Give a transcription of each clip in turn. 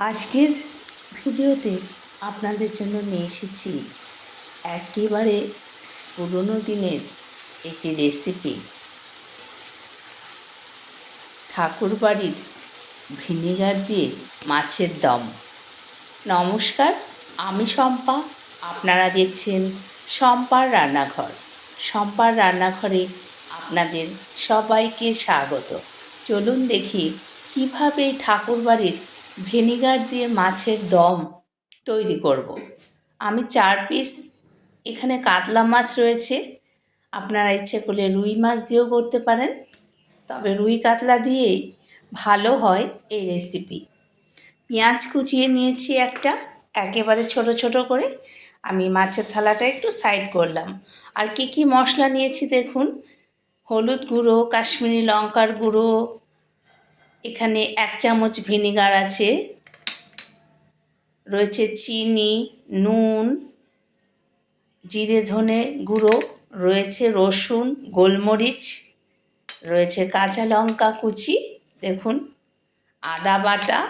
আজকের ভিডিওতে আপনাদের জন্য নিয়ে এসেছি একেবারে পুরনো দিনের একটি রেসিপি ঠাকুরবাড়ির ভিনেগার দিয়ে মাছের দম। নমস্কার, আমি শম্পা। আপনারা দেখছেন শম্পার রান্নাঘর। শম্পার রান্নাঘরে আপনাদের সবাইকে স্বাগত। চলুন দেখি কীভাবে ঠাকুরবাড়ির ভিনিগার দিয়ে মাছের দম তৈরি করব। আমি চার পিস এখানে কাতলা মাছ রয়েছে। আপনারা ইচ্ছে করলে রুই মাছ দিয়েও করতে পারেন। তবে রুই কাতলা দিয়েই ভালো হয় এই রেসিপি পেঁয়াজ কুচিয়ে নিয়েছি একটা, একেবারে ছোট ছোট করে। আমি মাছের থালাটা একটু সাইড করলাম। আর কি কি মশলা নিয়েছি দেখুন। হলুদ গুঁড়ো, কাশ্মীরি লঙ্কার গুঁড়ো এখানে এক চামচ ভিনিগার আছে। রয়েছে চিনি, নুন, জিরে ধনে গুঁড়ো, রয়েছে রসুন, গোলমরিচ, রয়েছে কাঁচা লঙ্কা কুচি, দেখুন, আদা বাটা,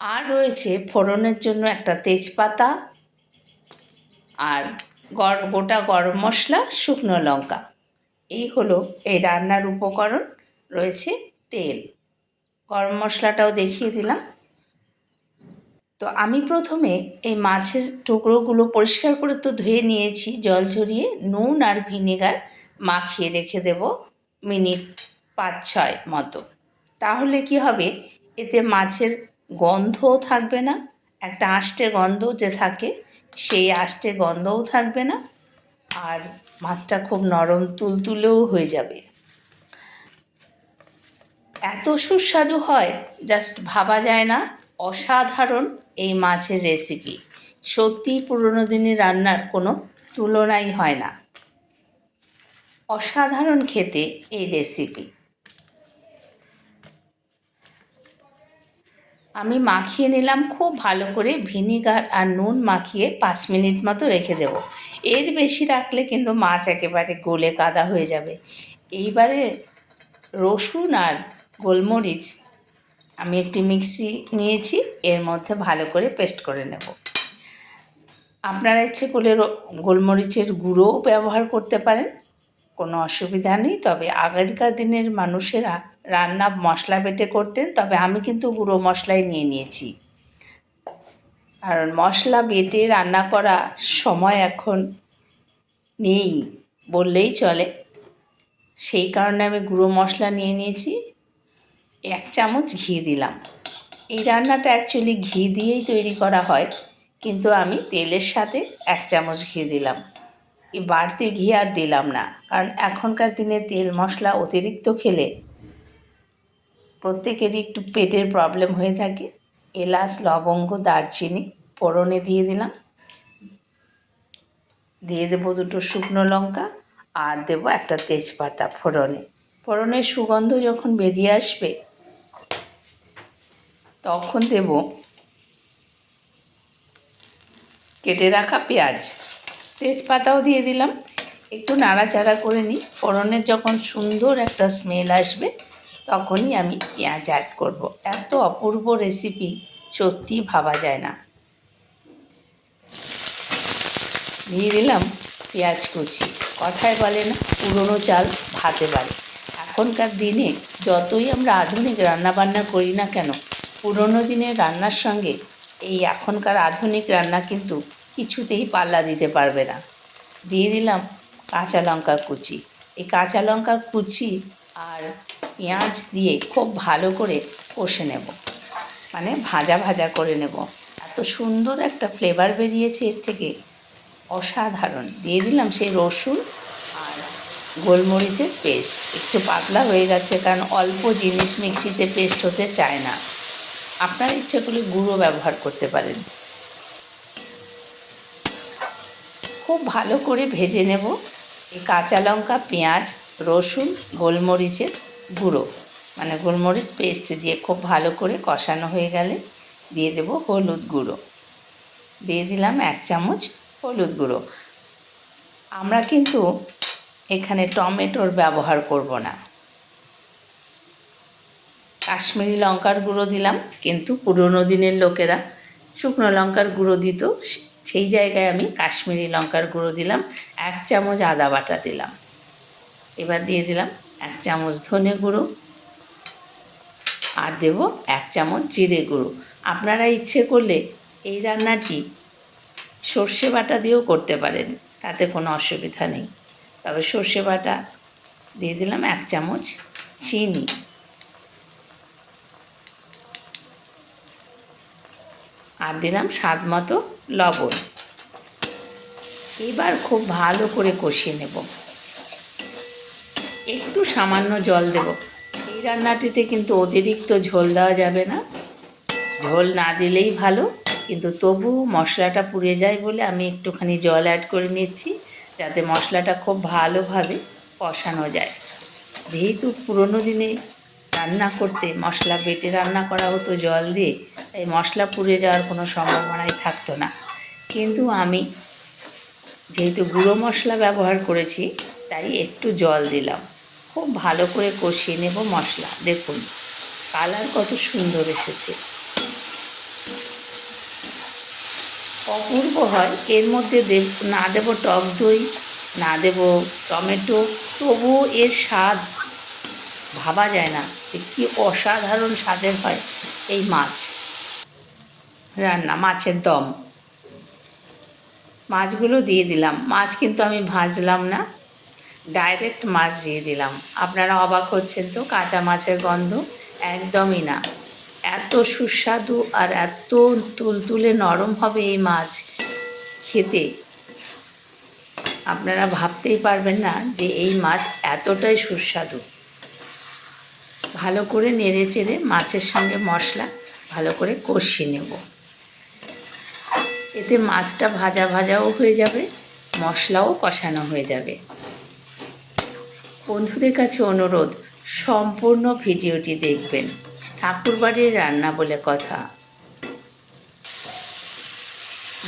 আর রয়েছে ফোড়নের জন্য একটা তেজপাতা, আর গোটা গরম মশলা শুকনো লঙ্কা। এই হলো এই রান্নার উপকরণ। রয়েছে তেল। গরম মশলাটাও দেখিয়ে দিলাম। তো আমি প্রথমে এই মাছের টুকরোগুলো পরিষ্কার করে তো ধুয়ে নিয়েছি, জল ঝরিয়ে নুন আর ভিনেগার মাখিয়ে রেখে দেব মিনিট পাঁচ ছয় মতো। তাহলে কি হবে? এতে মাছের গন্ধও থাকবে না, একটা আষ্টে গন্ধ যে থাকে, সেই আষ্টে গন্ধও থাকবে না, আর মাছটা খুব নরম, তুলতুলেও হয়ে যাবে। এত সুস্বাদু হয় জাস্ট ভাবা যায় না। অসাধারণ এই মাছের রেসিপি সত্যিই পুরনো দিনের রান্নার কোনো তুলনাই হয় না। অসাধারণ খেতে এই রেসিপি আমি মাখিয়ে নিলাম খুব ভালো করে ভিনিগার আর নুন মাখিয়ে পাঁচ মিনিট মতো রেখে দেব। এর বেশি রাখলে কিন্তু মাছ একেবারে গলে কাদা হয়ে যাবে। এইবারে রসুন আর গোলমরিচ আমি একটি মিক্সি নিয়েছি, এর মধ্যে ভালো করে পেস্ট করে নেব। আপনারা ইচ্ছে করলে গোলমরিচের গুঁড়োও ব্যবহার করতে পারেন, কোনো অসুবিধা নেই, তবে আগেরকার দিনের মানুষেরা রান্না মশলা বেটে করতেন, তবে আমি কিন্তু গুঁড়ো মশলাই নিয়ে নিয়েছি। কারণ মশলা বেটে রান্না করা সময় এখন নেই বললেই চলে। সেই কারণে আমি গুঁড়ো মশলা নিয়ে নিয়েছি। এক চামচ ঘি দিলাম। এই রান্নাটা অ্যাকচুয়ালি ঘি দিয়েই তৈরি করা হয়, কিন্তু আমি তেলের সাথে এক চামচ ঘি দিলাম। এই বাড়তি ঘি আর দিলাম না, কারণ এখনকার দিনে তেল মশলা অতিরিক্ত খেলে প্রত্যেকেরই একটু পেটের প্রবলেম হয়ে থাকে। এলাচ, লবঙ্গ, দারচিনি ফোড়নে দিয়ে দিলাম। দিয়ে দেবো দুটো শুকনো লঙ্কা আর দেবো একটা তেজপাতা ফোড়নে। ফোড়নের সুগন্ধ যখন বেরিয়ে আসবে তখন দেব কেটে রাখা পেঁয়াজ। তেজপাতাও দিয়ে দিলাম। একটু নাড়াচাড়া করে নিই। ফোড়নের যখন সুন্দর একটা স্মেল আসবে, তখনই আমি পেঁয়াজ অ্যাড করব। এত অপূর্ব রেসিপি সত্যিই ভাবা যায় না। দিয়ে দিলাম পেঁয়াজ কুচি। কথায় বলে না, পুরনো চাল ভাতে পারে এখনকার দিনে যতই আমরা আধুনিক রান্নাবান্না করি না কেন পুরনো দিনের রান্নার সঙ্গে এই এখনকার আধুনিক রান্না কিন্তু কিছুতেই পাল্লা দিতে পারবে না। দিয়ে দিলাম কাঁচা লঙ্কা কুচি। এই কাঁচা লঙ্কা কুচি আর পেঁয়াজ দিয়ে খুব ভালো করে কষে নেব। মানে ভাজা ভাজা করে নেব। এত সুন্দর একটা ফ্লেভার বেরিয়েছে এর থেকে। অসাধারণ। দিয়ে দিলাম সেই রসুন আর গোলমরিচের পেস্ট একটু পাতলা হয়ে গেছে কারণ অল্প জিনিস মিক্সিতে পেস্ট হতে চায় না। আপনার ইচ্ছে করলে গুঁড়ো ব্যবহার করতে পারেন। খুব ভালো করে ভেজে নেব। এই কাঁচা লঙ্কা, পেঁয়াজ, রসুন, গোলমরিচের গুঁড়ো। মানে গোলমরিচ পেস্ট দিয়ে খুব ভালো করে কষানো হয়ে গেলে দিয়ে দেব হলুদ গুঁড়ো। দিয়ে দিলাম এক চামচ হলুদ গুঁড়ো। আমরা কিন্তু এখানে টমেটোর ব্যবহার করব না। কাশ্মীরি লঙ্কার গুঁড়ো দিলাম, কিন্তু পুরনো দিনের লোকেরা শুকনো লঙ্কার গুঁড়ো দিত। সেই জায়গায় আমি কাশ্মীরি লঙ্কার গুঁড়ো দিলাম, এক চামচ আদা বাটা দিলাম। এবার দিয়ে দিলাম এক চামচ ধনে গুঁড়ো। আর দেব এক চামচ জিরে গুঁড়ো। আপনারা ইচ্ছে করলে এই রান্নাটি সর্ষে বাটা দিয়েও করতে পারেন, তাতে কোনো অসুবিধা নেই। তবে সর্ষে বাটা দিয়ে দিলাম এক চামচ চিনি। আর দিলাম স্বাদ মতো লবণ। এবার খুব ভালো করে কষিয়ে নেব। একটু সামান্য জল দেব। এই রান্নাটিতে কিন্তু অতিরিক্ত ঝোল দেওয়া যাবে না। ঝোল না দিলেই ভালো, কিন্তু তবু মশলাটা পুড়ে যায় বলে আমি একটুখানি জল অ্যাড করে নিচ্ছি, যাতে মশলাটা খুব ভালোভাবে কষানো যায়। যেহেতু পুরোনো দিনে রান্না করতে মশলা বেটে রান্না করা হতো জল দিয়ে তাই মশলা পুড়ে যাওয়ার কোনো সম্ভাবনাই থাকতো না। কিন্তু আমি যেহেতু গুঁড়ো মশলা ব্যবহার করেছি, তাই একটু জল দিলাম। খুব ভালো করে কষিয়ে নেব মশলা। দেখুন, কালার কত সুন্দর এসেছে। অপূর্ব হয়। এর মধ্যে দেব, না দেব টক দই, না দেব টমেটো। তবুও এর স্বাদ ভাবা যায় না কী অসাধারণ স্বাদের হয় এই মাছ। রান্না, মাছের দম। মাছগুলো দিয়ে দিলাম। মাছ কিন্তু আমি ভাজলাম না ডাইরেক্ট মাছ দিয়ে দিলাম। আপনারা অবাক হচ্ছেন তো, কাঁচা মাছের গন্ধ একদমই না। এত সুস্বাদু আর এত তুলতুলে নরম হবে এই মাছ খেতে। আপনারা ভাবতেই পারবেন না যে এই মাছ এতটাই সুস্বাদু। ভালো করে নেড়ে চেড়ে মাছের সঙ্গে মশলা ভালো করে কষিয়ে নেব। এতে মাছটা ভাজা ভাজাও হয়ে যাবে, মশলাও কষানো হয়ে যাবে। বন্ধুদের কাছে অনুরোধ, সম্পূর্ণ ভিডিওটি দেখবেন। ঠাকুরবাড়ির রান্না বলে কথা।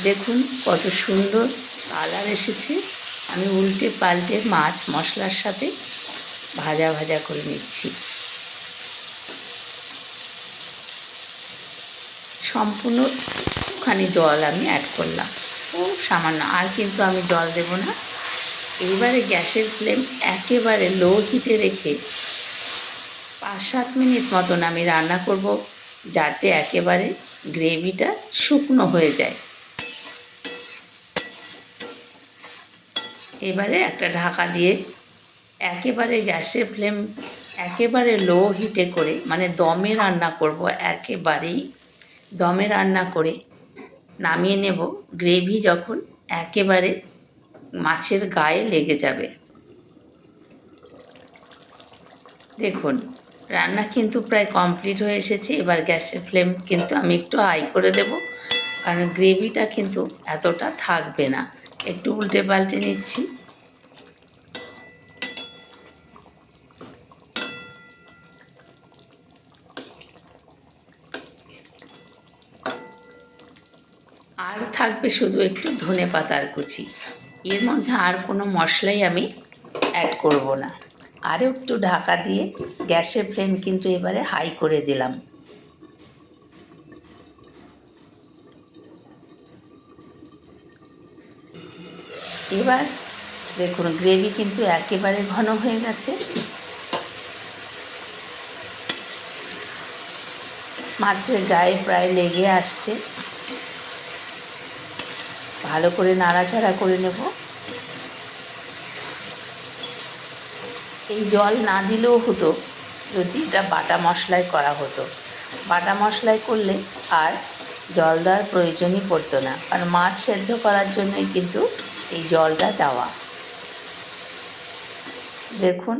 দেখুন কত সুন্দর কালার এসেছে। আমি উল্টে পাল্টে মাছ মশলার সাথে ভাজা ভাজা করে নিচ্ছি। সম্পূর্ণ একটুখানি জল আমি অ্যাড করলাম। খুব সামান্য, আর কিন্তু আমি জল দেব না। এইবারে গ্যাসের ফ্লেম একেবারে লো হিটে রেখে পাঁচ সাত মিনিট মতন আমি রান্না করব, যাতে একেবারে গ্রেভিটা শুকনো হয়ে যায়। এবারে একটা ঢাকা দিয়ে একেবারে গ্যাসের ফ্লেম একেবারে লো হিটে করে মানে দমে রান্না করব, একেবারেই দমে রান্না করে নামিয়ে নেব। গ্রেভি যখন একেবারে মাছের গায়ে লেগে যাবে। দেখুন, রান্না কিন্তু প্রায় কমপ্লিট হয়ে এসেছে। এবার গ্যাসের ফ্লেম কিন্তু আমি একটু হাই করে দেব। কারণ গ্রেভিটা কিন্তু এতটা থাকবে না। একটু উল্টে পাল্টে নিচ্ছি আর থাকবে শুধু একটু ধনে পাতার কুচি। এর মধ্যে আর কোনো মশলাই আমি অ্যাড করব না। আরও একটু ঢাকা দিয়ে গ্যাসের ফ্লেম কিন্তু এবারে হাই করে দিলাম। এবার দেখুন গ্রেভি কিন্তু একেবারে ঘন হয়ে গেছে। মাছের গায়ে প্রায় লেগে আসছে। ভালো করে নাড়াচাড়া করে নেব। এই জল না দিলেও হতো, যদি এটা বাটা মশলায় করা হতো। বাটা মশলায় করলে আর জল দেওয়ার প্রয়োজনই পড়তো না, কারণ মাছ সেদ্ধ করার জন্যই কিন্তু এই জলটা দেওয়া। দেখুন।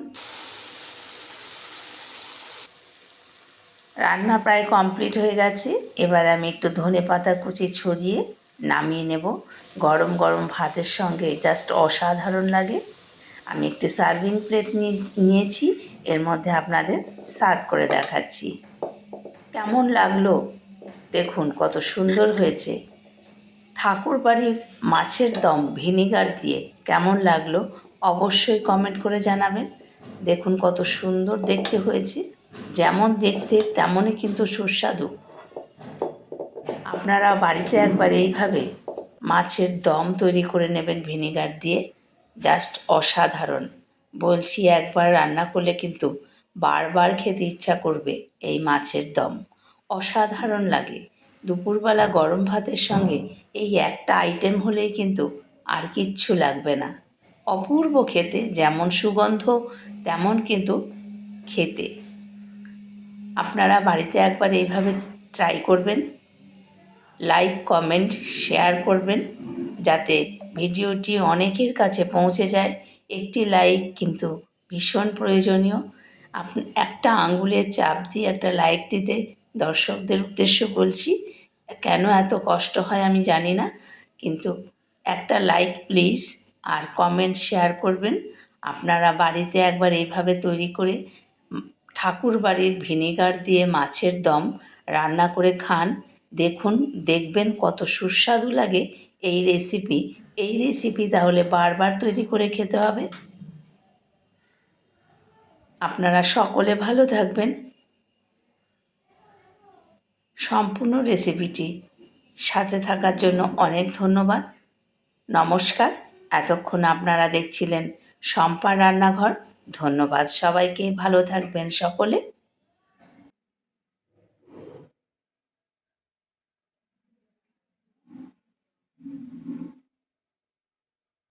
রান্না প্রায় কমপ্লিট হয়ে গেছে, এবার আমি একটু ধনে পাতা কুচি ছড়িয়ে নামিয়ে নেব। গরম গরম ভাতের সঙ্গে জাস্ট অসাধারণ লাগে। আমি একটি সার্ভিং প্লেট নিয়েছি। এর মধ্যে আপনাদের সার্ভ করে দেখাচ্ছি। কেমন লাগল? দেখুন কত সুন্দর হয়েছে। ঠাকুর বাড়ির মাছের দম ভিনিগার দিয়ে কেমন লাগল? অবশ্যই কমেন্ট করে জানাবেন। দেখুন কত সুন্দর দেখতে হয়েছে। যেমন দেখতে তেমনই কিন্তু সুস্বাদু। আপনারা বাড়িতে একবার এইভাবে মাছের দম তৈরি করে নেবেন ভিনিগার দিয়ে। জাস্ট অসাধারণ। বলছি একবার রান্না করলে কিন্তু বারবার খেতে ইচ্ছা করবে এই মাছের দম। অসাধারণ লাগে। দুপুরবেলা গরম ভাতের সঙ্গে এই একটা আইটেম হলেই কিন্তু আর কিচ্ছু লাগবে না। অপূর্ব খেতে, যেমন সুগন্ধ, তেমন কিন্তু খেতে। আপনারা বাড়িতে একবার এইভাবে ট্রাই করবেন। লাইক কমেন্ট শেয়ার করবেন যাতে ভিডিওটি অনেকের কাছে পৌঁছে যায়। একটি লাইক কিন্তু ভীষণ প্রয়োজনীয়। আপ একটা আঙ্গুলের চাপ দিয়ে একটা লাইক দিতে দর্শকদের উদ্দেশ্য বলছি। কেন এত কষ্ট হয় আমি জানি না, কিন্তু একটা লাইক প্লিজ আর কমেন্ট শেয়ার করবেন। আপনারা বাড়িতে একবার এইভাবে তৈরি করে ঠাকুর বাড়ির ভিনেগার দিয়ে মাছের দম রান্না করে খান। দেখুন, দেখবেন কত সুস্বাদু লাগে এই রেসিপি এই রেসিপি তাহলে বারবার তৈরি করে খেতে হবে। আপনারা সকলে ভালো থাকবেন। সম্পূর্ণ রেসিপিটি সাথে থাকার জন্য অনেক ধন্যবাদ। নমস্কার। এতক্ষণ আপনারা দেখছিলেন শম্পা রান্নাঘর। ধন্যবাদ সবাইকে। ভালো থাকবেন সকলে।